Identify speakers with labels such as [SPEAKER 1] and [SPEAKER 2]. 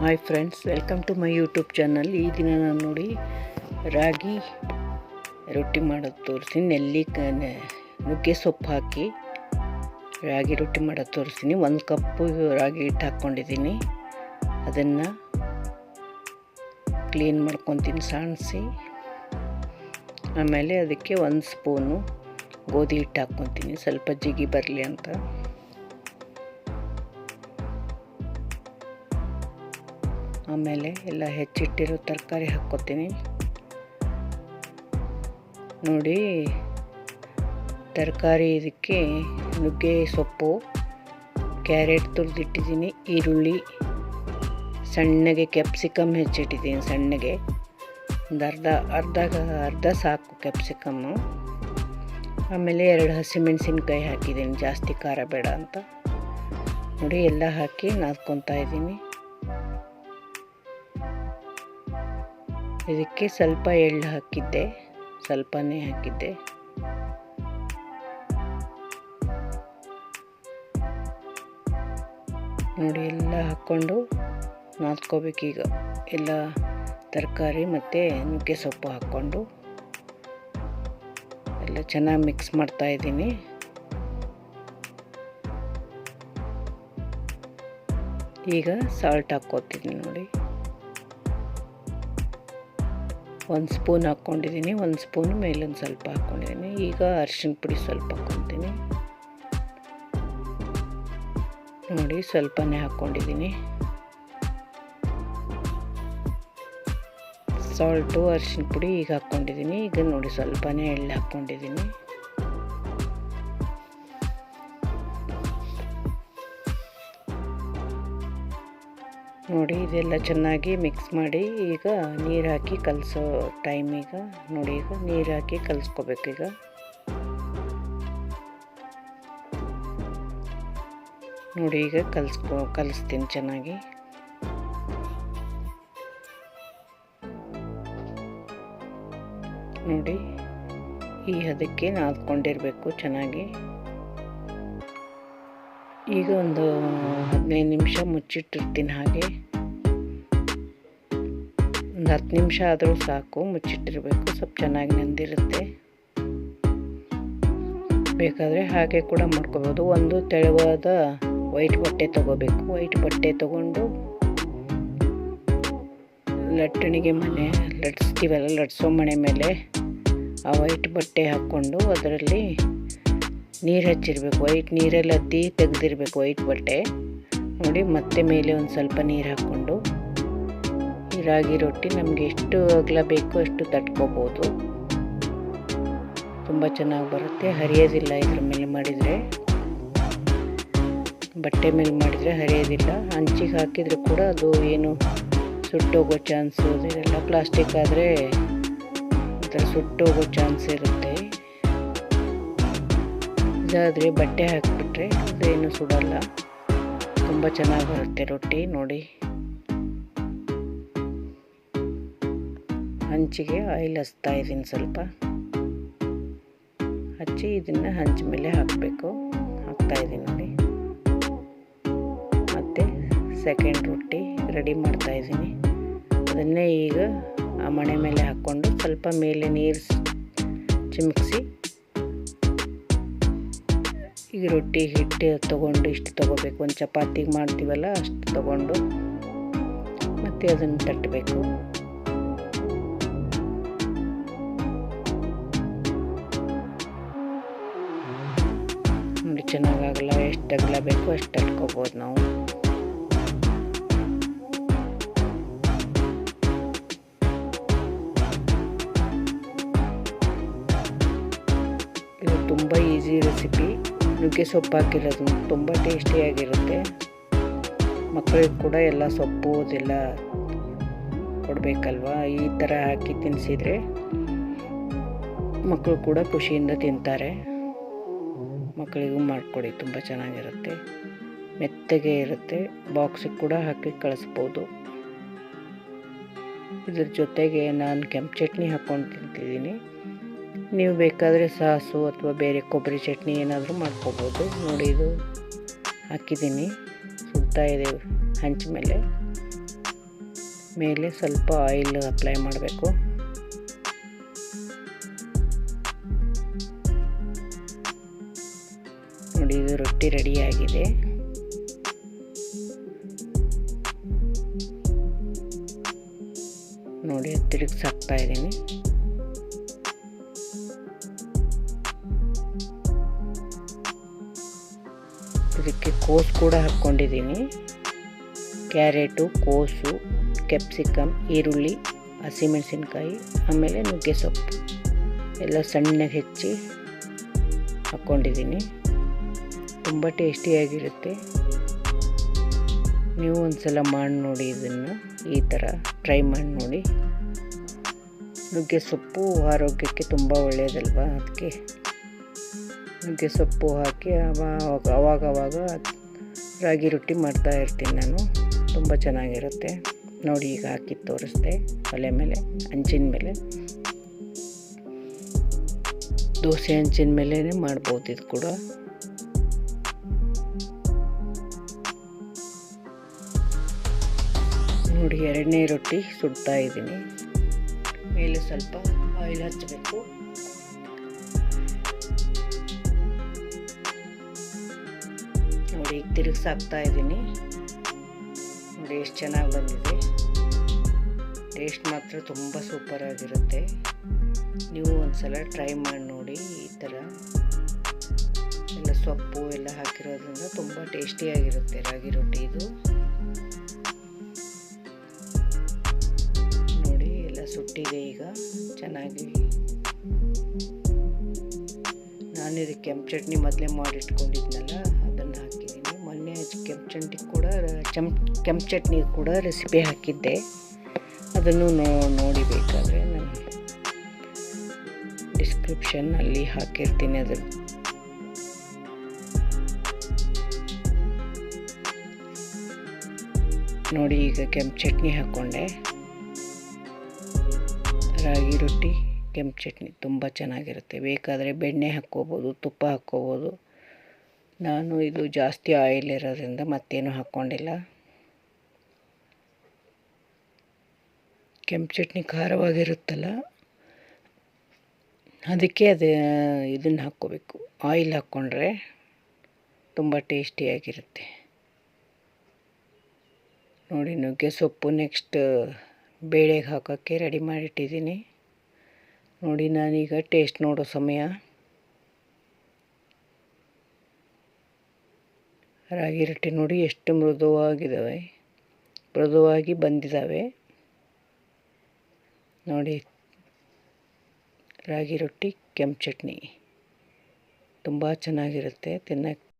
[SPEAKER 1] Hi friends welcome to my YouTube channel ಈ ದಿನ ನಾನು ನೋಡಿ ರಾಗಿ ರೊಟ್ಟಿ ಮಾಡೋದು ತೋರಿಸ್ತೀನಿ. ನೆಲ್ಲಿ ನುಗ್ಗೆ ಸೊಪ್ಪು ಹಾಕಿ ರಾಗಿ ರೊಟ್ಟಿ ಮಾಡೋದು ತೋರಿಸ್ತೀನಿ. ಒಂದು ಕಪ್ಪು ರಾಗಿ ಹಿಟ್ಟು ಹಾಕ್ಕೊಂಡಿದ್ದೀನಿ. ಅದನ್ನು ಕ್ಲೀನ್ ಮಾಡ್ಕೊತೀನಿ, ಸಾಣಿಸಿ. ಆಮೇಲೆ ಅದಕ್ಕೆ ಒಂದು ಸ್ಪೂನು ಗೋಧಿ ಹಿಟ್ಟು ಹಾಕ್ಕೊತೀನಿ. ಸ್ವಲ್ಪ ಜಿಗಿ ಬರಲಿ ಅಂತ. ಆಮೇಲೆ ಎಲ್ಲ ಹೆಚ್ಚಿಟ್ಟಿರೋ ತರಕಾರಿ ಹಾಕ್ಕೋತೀನಿ. ನೋಡಿ, ತರಕಾರಿ ಇದಕ್ಕೆ ನುಗ್ಗೆ ಸೊಪ್ಪು, ಕ್ಯಾರೆಟ್ ತುರಿದಿಟ್ಟಿದ್ದೀನಿ, ಈರುಳ್ಳಿ, ಸಣ್ಣಗೆ ಕ್ಯಾಪ್ಸಿಕಮ್ ಹೆಚ್ಚಿಟ್ಟಿದ್ದೀನಿ ಸಣ್ಣಗೆ. ಒಂದು ಅರ್ಧ ಅರ್ಧ ಅರ್ಧ ಸಾಕು ಕ್ಯಾಪ್ಸಿಕಮ್ಮು ಆಮೇಲೆ ಎರಡು ಹಸಿಮೆಣಸಿನ್ಕಾಯಿ ಹಾಕಿದ್ದೀನಿ, ಜಾಸ್ತಿ ಖಾರ ಬೇಡ ಅಂತ. ನೋಡಿ, ಎಲ್ಲ ಹಾಕಿ ನಾದ್ಕೊತಾ ಇದ್ದೀನಿ. ಇದಕ್ಕೆ ಸ್ವಲ್ಪ ಎಳ್ಳು ಹಾಕಿದ್ದೆ, ಸ್ವಲ್ಪನೇ ಹಾಕಿದ್ದೆ. ನೋಡಿ ಎಲ್ಲ ಹಾಕ್ಕೊಂಡು ನಾದ್ಕೋಬೇಕೀಗ ಎಲ್ಲ ತರಕಾರಿ ಮತ್ತು ನುಗ್ಗೆ ಸೊಪ್ಪು ಹಾಕ್ಕೊಂಡು ಎಲ್ಲ ಚೆನ್ನಾಗಿ ಮಿಕ್ಸ್ ಮಾಡ್ತಾ ಇದ್ದೀನಿ. ಈಗ ಸಾಲ್ಟ್ ಹಾಕ್ಕೋತೀನಿ ನೋಡಿ. ಒಂದು ಸ್ಪೂನ್ ಹಾಕ್ಕೊಂಡಿದ್ದೀನಿ, ಒಂದು ಸ್ಪೂನ್ ಮೇಲೊಂದು ಸ್ವಲ್ಪ ಹಾಕ್ಕೊಂಡಿದ್ದೀನಿ. ಈಗ ಅರ್ಶಿನ ಪುಡಿ ಸ್ವಲ್ಪ ಹಾಕ್ಕೊತೀನಿ. ನೋಡಿ, ಸ್ವಲ್ಪನೇ ಹಾಕ್ಕೊಂಡಿದ್ದೀನಿ. ಸಾಲ್ಟು ಅರ್ಶಿನ ಪುಡಿ ಈಗ ಹಾಕ್ಕೊಂಡಿದ್ದೀನಿ. ಈಗ ನೋಡಿ, ಸ್ವಲ್ಪನೇ ಎಳ್ಳು ಹಾಕ್ಕೊಂಡಿದ್ದೀನಿ. ನೋಡಿ, ಇದೆಲ್ಲ ಚೆನ್ನಾಗಿ ಮಿಕ್ಸ್ ಮಾಡಿ ಈಗ ನೀರು ಹಾಕಿ ಕಲಸೋ ಟೈಮ್ ಈಗ. ನೋಡಿ, ಈಗ ನೀರು ಹಾಕಿ ಕಲಸ್ಕೋಬೇಕು ಈಗ. ನೋಡಿ, ಈಗ ಕಲಿಸ್ಕೊ, ಕಲಿಸ್ತೀನಿ ಚೆನ್ನಾಗಿ. ನೋಡಿ, ಈ ಹದಕ್ಕೆ ನಾದ್ಕೊಂಡಿರಬೇಕು ಚೆನ್ನಾಗಿ. ಈಗ ಒಂದು ಹದಿನೈದು ನಿಮಿಷ ಮುಚ್ಚಿಟ್ಟಿರ್ತೀನಿ ಹಾಗೆ. ಒಂದು ಹತ್ತು ನಿಮಿಷ ಆದರೂ ಸಾಕು, ಮುಚ್ಚಿಟ್ಟಿರಬೇಕು, ಸ್ವಲ್ಪ ಚೆನ್ನಾಗಿ ನೆಂದಿರುತ್ತೆ. ಬೇಕಾದರೆ ಹಾಗೆ ಕೂಡ ಮಾಡ್ಕೋಬೋದು. ಒಂದು ತೆಳುವಾದ ವೈಟ್ ಬಟ್ಟೆ ತಗೋಬೇಕು. ವೈಟ್ ಬಟ್ಟೆ ತಗೊಂಡು ಲಟ್ಟಣಿಗೆ ಮನೆ ಲಟ್ಸ್ತೀವಲ್ಲ ಲಟ್ಸೋ ಮನೆ ಮೇಲೆ ಆ ವೈಟ್ ಬಟ್ಟೆ ಹಾಕ್ಕೊಂಡು ಅದರಲ್ಲಿ ನೀರು ಹಚ್ಚಿರಬೇಕು. ವೈಟ್ ನೀರಲ್ಲಿ ಅದ್ದಿ ತೆಗೆದಿರ್ಬೇಕು. ವೈಟ್ ಬಟ್ಟೆ. ನೋಡಿ, ಮತ್ತೆ ಮೇಲೆ ಒಂದು ಸ್ವಲ್ಪ ನೀರು ಹಾಕ್ಕೊಂಡು ಈ ರಾಗಿ ರೊಟ್ಟಿ ನಮಗೆ ಎಷ್ಟು ಅಗಲ ಬೇಕೋ ಅಷ್ಟು ತಟ್ಕೋಬೋದು. ತುಂಬ ಚೆನ್ನಾಗಿ ಬರುತ್ತೆ. ಹರಿಯೋದಿಲ್ಲ ಇದ್ರ ಮೇಲೆ ಮಾಡಿದರೆ. ಬಟ್ಟೆ ಮೇಲೆ ಮಾಡಿದರೆ ಹರಿಯೋದಿಲ್ಲ. ಹಂಚಿಗೆ ಹಾಕಿದರೆ ಕೂಡ ಅದು ಏನು ಸುಟ್ಟೋಗೋ ಚಾನ್ಸ್ ಇರಲ್ಲ ಪ್ಲಾಸ್ಟಿಕ್ ಆದರೆ ಒಂಥರ ಸುಟ್ಟೋಗೋ ಚಾನ್ಸ್ ಇರುತ್ತೆ. ಇದಾದರೆ ಬಟ್ಟೆ ಹಾಕಿಬಿಟ್ರೆ ಅದೇನು ಸುಡಲ್ಲ. ತುಂಬ ಚೆನ್ನಾಗಿ ಬರುತ್ತೆ ರೊಟ್ಟಿ, ನೋಡಿ. ಹಂಚಿಗೆ ಆಯಿಲ್ ಹಚ್ತಾ ಇದ್ದೀನಿ ಸ್ವಲ್ಪ. ಹಚ್ಚಿ ಇದನ್ನು ಹಂಚ ಮೇಲೆ ಹಾಕಬೇಕು. ಹಾಕ್ತಾ ಇದ್ದೀನಿ ನೋಡಿ. ಮತ್ತು ಸೆಕೆಂಡ್ ರೊಟ್ಟಿ ರೆಡಿ ಮಾಡ್ತಾ ಇದ್ದೀನಿ. ಅದನ್ನೇ ಈಗ ಆ ಮಣೆ ಮೇಲೆ ಹಾಕ್ಕೊಂಡು ಸ್ವಲ್ಪ ಮೇಲೆ ನೀರು ಚಿಮುಕ್ಸಿ ಈಗ ರೊಟ್ಟಿ, ಹಿಟ್ಟು ತೊಗೊಂಡು ಇಷ್ಟು ತೊಗೋಬೇಕು. ಒಂದು ಚಪಾತಿಗೆ ಮಾಡ್ತೀವಲ್ಲ ಅಷ್ಟು ತೊಗೊಂಡು ಮತ್ತು ಅದನ್ನು ತಟ್ಟಬೇಕು. ನೋಡಿ ಚೆನ್ನಾಗಾಗಲ್ಲ, ಎಷ್ಟು ಅಗಲ ಬೇಕು ಅಷ್ಟು ತಟ್ಕೋಬೋದು ನಾವು. ಇದು ತುಂಬ ಈಸಿ ರೆಸಿಪಿ. ನುಗ್ಗೆ ಸೊಪ್ಪು ಹಾಕಿರೋದು ತುಂಬ ಟೇಸ್ಟಿಯಾಗಿರುತ್ತೆ ಮಕ್ಕಳಿಗೆ ಕೂಡ ಎಲ್ಲ ಸೊಪ್ಪು, ಅದೆಲ್ಲ ಕೊಡಬೇಕಲ್ವ? ಈ ಥರ ಹಾಕಿ ತಿನ್ನಿಸಿದರೆ ಮಕ್ಕಳು ಕೂಡ ಖುಷಿಯಿಂದ ತಿಂತಾರೆ. ಮಕ್ಕಳಿಗೂ ಮಾಡಿಕೊಡಿ, ತುಂಬ ಚೆನ್ನಾಗಿರುತ್ತೆ. ಮೆತ್ತಗೆ ಇರುತ್ತೆ. ಬಾಕ್ಸಿಗೆ ಕೂಡ ಹಾಕಿ ಕಳಿಸ್ಬೋದು. ಇದ್ರ ಜೊತೆಗೆ ನಾನು ಕೆಂಪು ಚಟ್ನಿ ಹಾಕ್ಕೊಂಡು ತಿಂತಿದ್ದೀನಿ. ನೀವು ಬೇಕಾದರೆ ಸಾಸು ಅಥವಾ ಬೇರೆ ಕೊಬ್ಬರಿ ಚಟ್ನಿ ಏನಾದರೂ ಮಾಡ್ಕೋಬೋದು. ನೋಡಿ ಇದು ಹಾಕಿದ್ದೀನಿ. ಸುಡ್ತಾ ಇದೆ ಹಂಚ ಮೇಲೆ. ಮೇಲೆ ಸ್ವಲ್ಪ ಆಯಿಲ್ ಅಪ್ಲೈ ಮಾಡಬೇಕು. ನೋಡಿ ಇದು ರೊಟ್ಟಿ ರೆಡಿಯಾಗಿದೆ ನೋಡಿ ತಿರುಗಿಸಾಕ್ತಾ ಇದ್ದೀನಿ. ಇದಕ್ಕೆ ಕೋಸು ಕೂಡ ಹಾಕ್ಕೊಂಡಿದ್ದೀನಿ. ಕ್ಯಾರೆಟು, ಕೋಸು, ಕ್ಯಾಪ್ಸಿಕಮ್, ಈರುಳ್ಳಿ, ಹಸಿಮೆಣಸಿನ್ಕಾಯಿ, ಆಮೇಲೆ ನುಗ್ಗೆ ಸೊಪ್ಪು. ಎಲ್ಲ ಸಣ್ಣಗೆ ಹೆಚ್ಚಿ ಹಾಕ್ಕೊಂಡಿದ್ದೀನಿ. ತುಂಬ ಟೇಸ್ಟಿಯಾಗಿರುತ್ತೆ. ನೀವು ಒಂದು ಸಲ ಮಾಡಿ ನೋಡಿ ಇದನ್ನು. ಈ ಥರ ಟ್ರೈ ಮಾಡಿ ನೋಡಿ. ನುಗ್ಗೆ ಸೊಪ್ಪು ಆರೋಗ್ಯಕ್ಕೆ ತುಂಬ ಒಳ್ಳೆಯದಲ್ವ ಅದಕ್ಕೆ. ನುಗ್ಗೆ ಸೊಪ್ಪು ಹಾಕಿ ಅವಾಗ ಅವಾಗವಾಗ ರಾಗಿ ರೊಟ್ಟಿ ಮಾಡ್ತಾ ಇರ್ತೀನಿ ನಾನು. ತುಂಬ ಚೆನ್ನಾಗಿರುತ್ತೆ. ನೋಡಿ ಈಗ ಹಾಕಿ ತೋರಿಸ್ದೆ. ಒಲೆ ಮೇಲೆ ಹಂಚಿನ ಮೇಲೆ. ದೋಸೆ ಹಂಚಿನ ಮೇಲೇ ಮಾಡ್ಬೋದು ಇದು ಕೂಡ. ನೋಡಿ ಎರಡನೇ ರೊಟ್ಟಿ ಸುಡ್ತಾ ಇದ್ದೀನಿ. ಮೇಲೆ ಸ್ವಲ್ಪ ಆಯಿಲ್ ಹಚ್ಚಬೇಕು. ನೋಡಿ ಈಗ ತಿರುಗಿಸಾಕ್ತಾ ಇದ್ದೀನಿ. ನೋಡಿ ಎಷ್ಟು ಚೆನ್ನಾಗಿ ಬಂದಿದೆ. ಟೇಸ್ಟ್ ಮಾತ್ರ ತುಂಬ ಸೂಪರ್ ಆಗಿರುತ್ತೆ. ನೀವು ಒಂದ್ಸಲ ಟ್ರೈ ಮಾಡಿ ನೋಡಿ ಈ ಥರ. ಎಲ್ಲ ಸೊಪ್ಪು ಎಲ್ಲ ಹಾಕಿರೋದ್ರಿಂದ ತುಂಬ ಟೇಸ್ಟಿಯಾಗಿರುತ್ತೆ ರಾಗಿ ರೊಟ್ಟಿ ಇದು. ನೋಡಿ ಎಲ್ಲ ಸುಟ್ಟಿದೆ ಈಗ, ಚೆನ್ನಾಗಿ. ನಾನು ಇದಕ್ಕೆ ಕೆಂಪು ಚಟ್ನಿ ಮೊದಲೇ ಮಾಡಿಟ್ಕೊಂಡಿದ್ನಲ್ಲ. ಮೊನ್ನೆ ಕೆಂಪು ಚಟ್ನಿ ಕೂಡ ಚಮ್ ಕೆಂಪು ಚಟ್ನಿ ಕೂಡ ರೆಸಿಪಿ ಹಾಕಿದ್ದೆ. ಅದನ್ನು ನೋ ನೋಡಿ ಬೇಕಾದರೆ ನಾನು ಡಿಸ್ಕ್ರಿಪ್ಷನ್ನಲ್ಲಿ ಹಾಕಿರ್ತೀನಿ ಅದು ನೋಡಿ, ಈಗ ಕೆಂಪು ಚಟ್ನಿ ಹಾಕ್ಕೊಂಡೆ ರಾಗಿ ರೊಟ್ಟಿ, ಕೆಂಪು ಚಟ್ನಿ ತುಂಬ ಚೆನ್ನಾಗಿರುತ್ತೆ. ಬೇಕಾದರೆ ಬೆಣ್ಣೆ ಹಾಕ್ಕೋಬೋದು, ತುಪ್ಪ ಹಾಕ್ಕೋಬೋದು. ನಾನು ಇದು ಜಾಸ್ತಿ ಆಯಿಲ್ ಇರೋದ್ರಿಂದ ಮತ್ತೇನು ಹಾಕ್ಕೊಂಡಿಲ್ಲ. ಕೆಂಪು ಚಟ್ನಿ ಖಾರವಾಗಿರುತ್ತಲ್ಲ, ಅದಕ್ಕೆ ಅದು, ಇದನ್ನು ಹಾಕ್ಕೋಬೇಕು. ಆಯಿಲ್ ಹಾಕ್ಕೊಂಡ್ರೆ ತುಂಬ ಟೇಸ್ಟಿಯಾಗಿರುತ್ತೆ ನೋಡಿ, ನುಗ್ಗೆ ಸೊಪ್ಪು ನೆಕ್ಸ್ಟ್ ಬೇಳೆಗೆ ಹಾಕೋಕ್ಕೆ ರೆಡಿ ಮಾಡಿಟ್ಟಿದ್ದೀನಿ. ನೋಡಿ, ನಾನೀಗ ಟೇಸ್ಟ್ ನೋಡೋ ಸಮಯ. ರಾಗಿ ರೊಟ್ಟಿ ನೋಡಿ ಎಷ್ಟು ಮೃದುವಾಗಿದ್ದಾವೆ. ಮೃದುವಾಗಿ ಬಂದಿದ್ದಾವೆ. ನೋಡಿ, ರಾಗಿ ರೊಟ್ಟಿ, ಕೆಂಪು ಚಟ್ನಿ. ತುಂಬ ಚೆನ್ನಾಗಿರುತ್ತೆ, ತಿನ್ನಕ್ಕೆ.